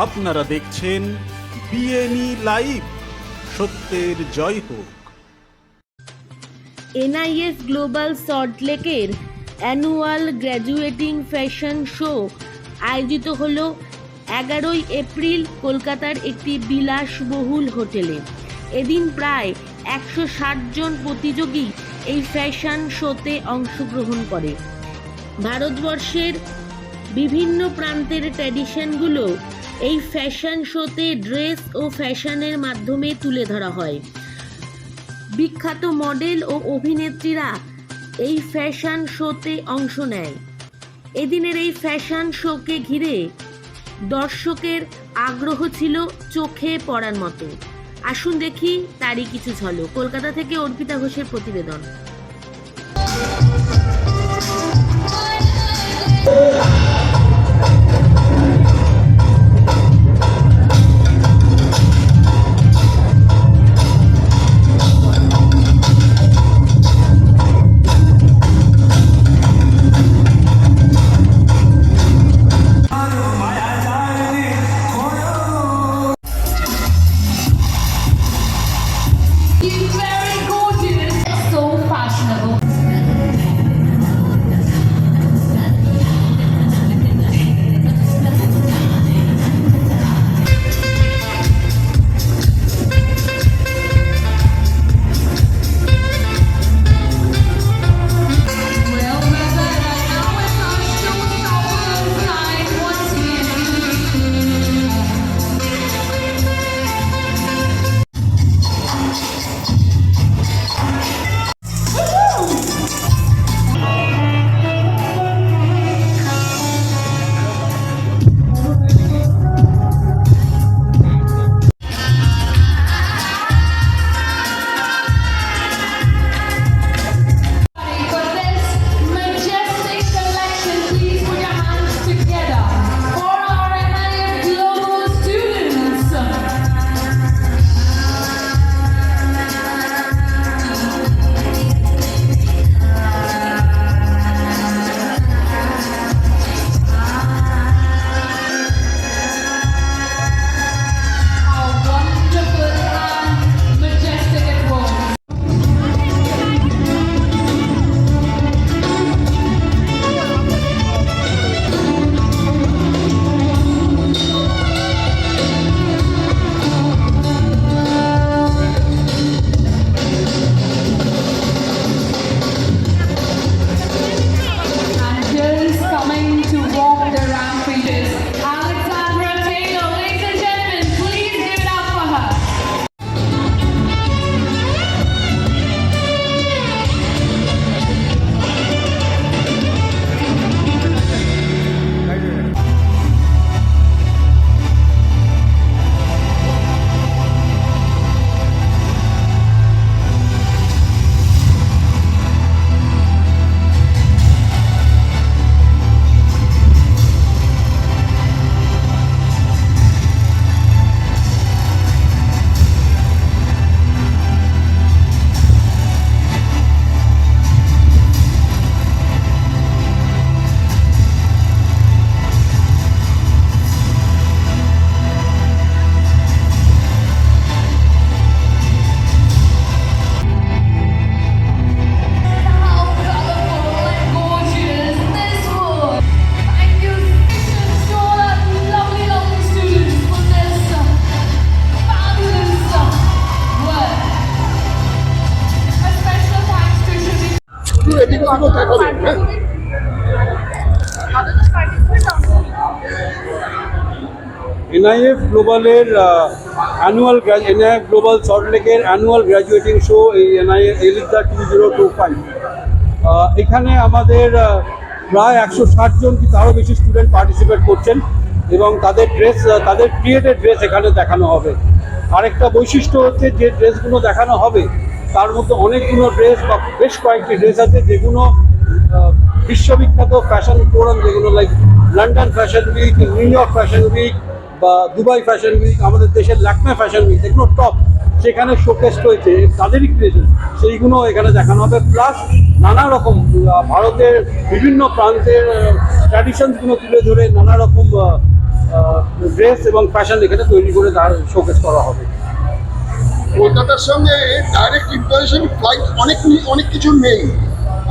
আপনারা দেখছেন বিএনই লাইভ সত্যের জয় হোক। এনআইএস গ্লোবাল সল্টলেকের অ্যানুয়াল গ্র্যাজুয়েটিং ফ্যাশন শো আয়োজিত হল এগারোই এপ্রিল কলকাতার একটি বিলাসবহুল হোটেলে। এদিন প্রায় একশো ষাট জন প্রতিযোগী এই ফ্যাশন শোতে অংশগ্রহণ করে। ভারতবর্ষের বিভিন্ন প্রান্তের ট্র্যাডিশনগুলো এই ফ্যাশন শোতে ড্রেস ও ফ্যাশনের মাধ্যমে তুলে ধরা হয়। বিখ্যাত মডেল ও অভিনেত্রীরা এই ফ্যাশন শোতে অংশ নেয়। এদিনের এই ফ্যাশন শোকে ঘিরে দর্শকের আগ্রহ ছিল চোখে পড়ার মতো। আসুন দেখি তারই কিছু ঝলক। কলকাতা থেকে অর্পিতা ঘোষের প্রতিবেদন। এনআইএফ গ্লোবালের অ্যানুয়াল এনআইএফ গ্লোবাল সল্টলেকের অ্যানুয়াল গ্র্যাজুয়েটিং শো এই এনআইএফ এলিদা টু জিরো টু ফাইভ এখানে আমাদের প্রায় একশো ষাট জন কি তারও বেশি স্টুডেন্ট পার্টিসিপেট করছেন এবং তাদের ড্রেস তাদের ক্রিয়েটেড ড্রেস এখানে দেখানো হবে। আরেকটা বৈশিষ্ট্য হচ্ছে যে ড্রেসগুলো দেখানো হবে তার মধ্যে অনেকগুলো ড্রেস বা বেশ কয়েকটি ড্রেস আছে, যেগুলো বিশ্ববিখ্যাত ফ্যাশন ফোরাম যেগুলো like London fashion week New York fashion week বা দুবাই ফ্যাশন উইক আমাদের দেশের লাকমে ফ্যাশন উইক এগুলো টপ সেখানে শোকেস রয়েছে তাদেরই ক্রিয়েশন সেইগুলো এখানে দেখানো হবে। প্লাস নানা রকম ভারতের বিভিন্ন প্রান্তের ট্র্যাডিশনসগুলো তুলে ধরে নানা রকম ড্রেস এবং ফ্যাশন এখানে তৈরি করে তার শোকেস করা হবে। কলকাতার সঙ্গে ডাইরেক্ট ইন্টারন্যাশনাল ফ্লাইট অনেক অনেক কিছু নেই।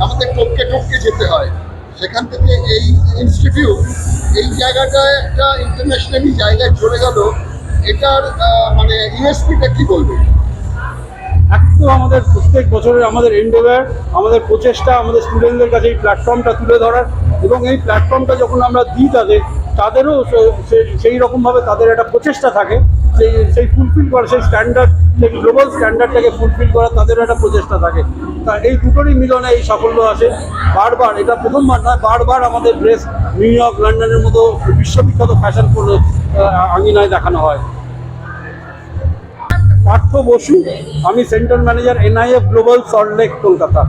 আমাদের টপকে টপকে যেতে হয়। সেখান থেকে এই ইনস্টিটিউট এই জায়গাটায় একটা ইন্টারন্যাশনালি জায়গায় চলে গেল। এটার মানে ইউএসপিটা কি বলবে? এক তো আমাদের প্রত্যেক বছরের আমাদের এন্ডেভার আমাদের প্রচেষ্টা, আমাদের স্টুডেন্টদের কাছে এই প্ল্যাটফর্মটা তুলে ধরার। এবং এই প্ল্যাটফর্মটা যখন আমরা দিই তাদের, তাদেরও সেই রকমভাবে তাদের একটা প্রচেষ্টা থাকে। সেই সেই ফুলফিল করা, সেই স্ট্যান্ডার্ড সেই গ্লোবাল স্ট্যান্ডার্ডটাকে ফুলফিল করা তাদেরও একটা প্রচেষ্টা থাকে। তা এই দুটোরই মিলনে এই সাফল্য আসে। বারবার, এটা প্রথমবার নয়, বারবার আমাদের ড্রেস নিউ ইয়র্ক লন্ডনের মতো বিশ্ববিখ্যাত ফ্যাশন কোনো আঙিনায় দেখানো হয়। পার্থ বসু, আমি centre manager NIF global Salt Lake Kolkata.